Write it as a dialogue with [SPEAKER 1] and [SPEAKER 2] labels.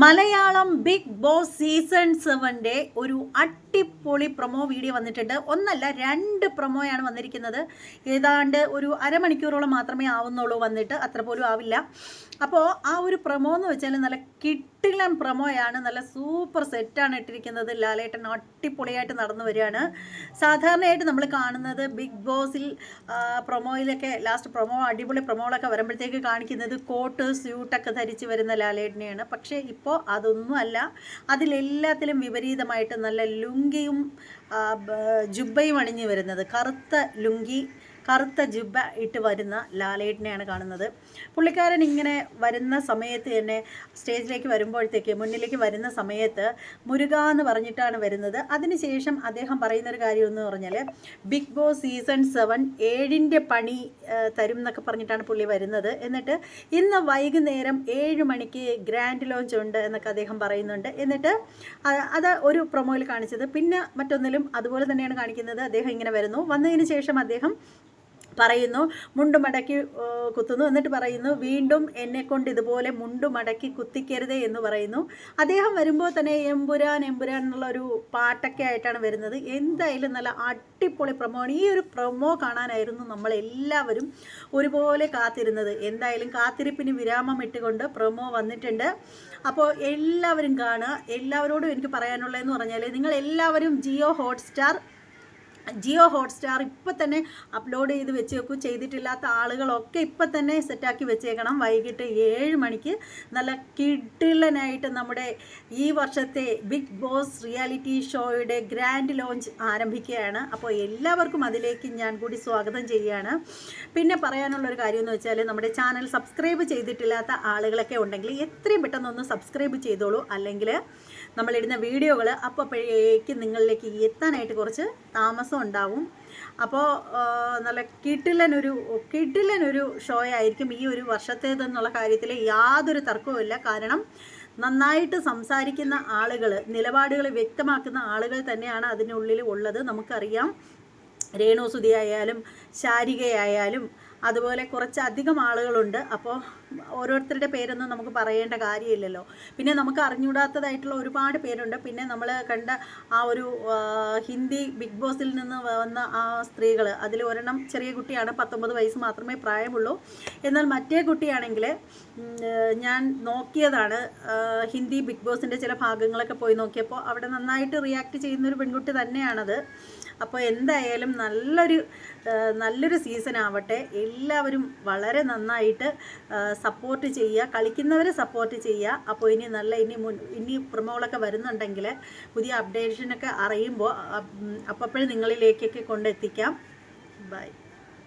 [SPEAKER 1] Malayalam Bigg Boss season സെവന്റെ ഒരു അടിപൊളി പ്രൊമോ വീഡിയോ വന്നിട്ടുണ്ട്. ഒന്നല്ല രണ്ട് പ്രൊമോയാണ് വന്നിരിക്കുന്നത്. ഏതാണ്ട് ഒരു അരമണിക്കൂറോളം മാത്രമേ ആവുന്നുള്ളൂ വന്നിട്ട്. അത്ര പോലും ആവില്ല. അപ്പോൾ ആ ഒരു പ്രൊമോ എന്ന് വെച്ചാൽ നല്ല കിട്ടിലൻ പ്രമോയാണ് നല്ല സൂപ്പർ സെറ്റാണ് ഇട്ടിരിക്കുന്നത്. ലാലേട്ടൻ അടിപൊളിയായിട്ട് നടന്നു വരികയാണ്. സാധാരണയായിട്ട് നമ്മൾ കാണുന്നത് ബിഗ് ബോസിൽ പ്രൊമോയിലൊക്കെ ലാസ്റ്റ് പ്രൊമോ അടിപൊളി പ്രൊമോകളൊക്കെ വരുമ്പോഴത്തേക്ക് കാണിക്കുന്നത് കോട്ട് സ്യൂട്ടൊക്കെ ധരിച്ച് വരുന്ന ലാലേട്ടനെയാണ്. പക്ഷേ ഇപ്പോൾ അതൊന്നും അല്ല. അതിലെല്ലാത്തിലും വിപരീതമായിട്ട് നല്ല ലുങ്കിയും ജുബയും അണിഞ്ഞു വരുന്നത്. കറുത്ത ലുങ്കി കറുത്ത ജുബ ഇട്ട് വരുന്ന ലാലേട്ടനെയാണ് കാണുന്നത്. പുള്ളിക്കാരൻ ഇങ്ങനെ വരുന്ന സമയത്ത് തന്നെ സ്റ്റേജിലേക്ക് വരുമ്പോഴത്തേക്ക് മുന്നിലേക്ക് വരുന്ന സമയത്ത് മുരുക എന്ന് പറഞ്ഞിട്ടാണ് വരുന്നത്. അതിനുശേഷം അദ്ദേഹം പറയുന്നൊരു കാര്യം എന്ന് പറഞ്ഞാൽ ബിഗ് ബോസ് സീസൺ സെവൻ ഏഴിന്റെ പണി തരും എന്നൊക്കെ പറഞ്ഞിട്ടാണ് പുള്ളി വരുന്നത്. എന്നിട്ട് ഇന്ന് വൈകുന്നേരം ഏഴ് മണിക്ക് ഗ്രാൻഡ് ലോഞ്ച് ഉണ്ട് എന്നൊക്കെ അദ്ദേഹം പറയുന്നുണ്ട്. എന്നിട്ട് അത് ഒരു പ്രൊമോയിൽ കാണിച്ചത്. പിന്നെ മറ്റൊന്നിലും അതുപോലെ തന്നെയാണ് കാണിക്കുന്നത്. അദ്ദേഹം ഇങ്ങനെ വരുന്നു. വന്നതിന് ശേഷം അദ്ദേഹം പറയുന്നു മുണ്ട് മടക്കി കുത്തുന്നു. എന്നിട്ട് പറയുന്നു വീണ്ടും എന്നെ കൊണ്ട് ഇതുപോലെ മുണ്ട് മടക്കി കുത്തിക്കരുതേ എന്ന് പറയുന്നു. അദ്ദേഹം വരുമ്പോൾ തന്നെ എമ്പുരാൻ എമ്പുരാൻ എന്നുള്ള ഒരു പാട്ടൊക്കെ ആയിട്ടാണ് വരുന്നത്. എന്തായാലും നല്ല അടിപൊളി പ്രൊമോ ആണ് ഈ ഒരു പ്രൊമോ കാണാനായിരുന്നു നമ്മളെല്ലാവരും ഒരുപോലെ കാത്തിരുന്നത്. എന്തായാലും കാത്തിരിപ്പിന് വിരാമം ഇട്ടുകൊണ്ട് പ്രൊമോ വന്നിട്ടുണ്ട്. അപ്പോൾ എല്ലാവരും കാണുക. എല്ലാവരോടും എനിക്ക് പറയാനുള്ളതെന്ന് പറഞ്ഞാൽ നിങ്ങൾ എല്ലാവരും ജിയോ ഹോട്ട്സ്റ്റാർ ജിയോ ഹോട്ട്സ്റ്റാർ ഇപ്പം തന്നെ അപ്ലോഡ് ചെയ്ത് വെച്ചേക്കും. ചെയ്തിട്ടില്ലാത്ത ആളുകളൊക്കെ ഇപ്പം തന്നെ സെറ്റാക്കി വെച്ചേക്കണം. വൈകിട്ട് ഏഴ് മണിക്ക് നല്ല കിടിലനായിട്ട് നമ്മുടെ ഈ വർഷത്തെ ബിഗ് ബോസ് റിയാലിറ്റി ഷോയുടെ ഗ്രാൻഡ് ലോഞ്ച് ആരംഭിക്കുകയാണ്. അപ്പോൾ എല്ലാവർക്കും അതിലേക്ക് ഞാൻ കൂടി സ്വാഗതം ചെയ്യുകയാണ്. പിന്നെ പറയാനുള്ളൊരു കാര്യം എന്ന് വെച്ചാൽ നമ്മുടെ ചാനൽ സബ്സ്ക്രൈബ് ചെയ്തിട്ടില്ലാത്ത ആളുകളൊക്കെ ഉണ്ടെങ്കിൽ എത്രയും പെട്ടെന്ന് ഒന്ന് സബ്സ്ക്രൈബ് ചെയ്തോളൂ. അല്ലെങ്കിൽ നമ്മളിടുന്ന വീഡിയോകൾ അപ്പോഴേക്കും നിങ്ങളിലേക്ക് എത്താനായിട്ട് കുറച്ച് താമസം ഉണ്ടാവും. അപ്പോൾ നല്ല കിട്ടിലനൊരു കിട്ടിലനൊരു ഷോ ആയിരിക്കും ഈ ഒരു വർഷത്തേതെന്നുള്ള കാര്യത്തിൽ യാതൊരു തർക്കവുമില്ല കാരണം നന്നായിട്ട് സംസാരിക്കുന്ന ആളുകൾ നിലപാടുകൾ വ്യക്തമാക്കുന്ന ആളുകൾ തന്നെയാണ് അതിനുള്ളിൽ ഉള്ളത്. നമുക്കറിയാം രേണു ആയാലും ശാരികയായാലും അതുപോലെ കുറച്ചധികം ആളുകളുണ്ട്. അപ്പോൾ ഓരോരുത്തരുടെ പേരൊന്നും നമുക്ക് പറയേണ്ട കാര്യമില്ലല്ലോ. പിന്നെ നമുക്ക് അറിഞ്ഞുകൂടാത്തതായിട്ടുള്ള ഒരുപാട് പേരുണ്ട്. പിന്നെ നമ്മൾ കണ്ട ആ ഒരു ഹിന്ദി ബിഗ് ബോസിൽ നിന്ന് വന്ന ആ സ്ത്രീകൾ അതിൽ ഒരെണ്ണം ചെറിയ കുട്ടിയാണ് പത്തൊമ്പത് വയസ്സ് മാത്രമേ പ്രായമുള്ളൂ. എന്നാൽ മറ്റേ കുട്ടിയാണെങ്കിൽ ഞാൻ നോക്കിയതാണ് ഹിന്ദി ബിഗ് ബോസിന്റെ ചില ഭാഗങ്ങളൊക്കെ പോയി നോക്കിയപ്പോൾ അവിടെ നന്നായിട്ട് റിയാക്ട് ചെയ്യുന്ന ഒരു പെൺകുട്ടി തന്നെയാണത്. അപ്പോൾ എന്തായാലും നല്ലൊരു നല്ലൊരു സീസൺ ആവട്ടെ. എല്ലാവരും വളരെ നന്നായിട്ട് സപ്പോർട്ട് ചെയ്യുക കളിക്കുന്നവരെ സപ്പോർട്ട് ചെയ്യുക. അപ്പോൾ ഇനി നല്ല ഇനി മുൻ ഇനി പ്രൊമോകളൊക്കെ വരുന്നുണ്ടെങ്കിൽ പുതിയ അപ്ഡേഷനൊക്കെ അറിയുമ്പോൾ അപ്പോഴേ നിങ്ങളിലേക്കൊക്കെ കൊണ്ടെത്തിക്കാം. ബൈ